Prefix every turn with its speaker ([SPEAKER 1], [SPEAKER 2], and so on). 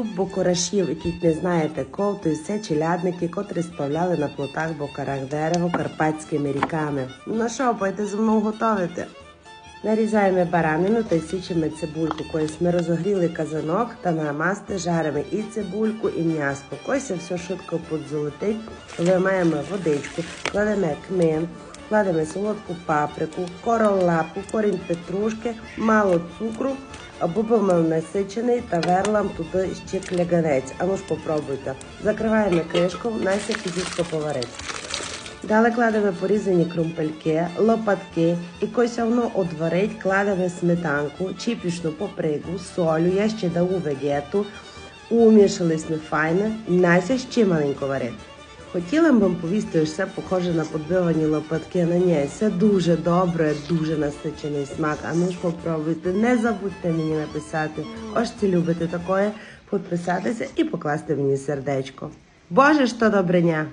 [SPEAKER 1] суп бокорашів, який не знаєте, ковтою все челядники, котрі справляли на плотах бокарах дерево карпатськими ріками. Ну що, пойте зі мною готовити? Нарізаємо баранину та січемо цибульку. Колись ми розогріли казанок та намасти жаримо і цибульку, і м'яско. Кося все швидко подзолотить, виймаємо водичку, кладемо кмин, кладемо солодку паприку, королапу, корінь петрушки, мало цукру, або бомел насичений та верлам туди ще кляганець. А ну ж попробуйте. Закриваємо кришку, Настя фізично поварить. Далі кладемо порізані крумпельки, лопатки і кося воно одварить, кладемо сметанку, чіпішну попригу, солю, я ще даю вегету, умішались ми файно, Настя ще маленько варить. Хотіла б вам повісти, що все похоже на подбивані лопатки, але ні, це дуже добре, дуже насичений смак. А ну ж попробуйте, не забудьте мені написати, ось це любите такое, підписатися і покласти мені сердечко. Боже ж то добриня!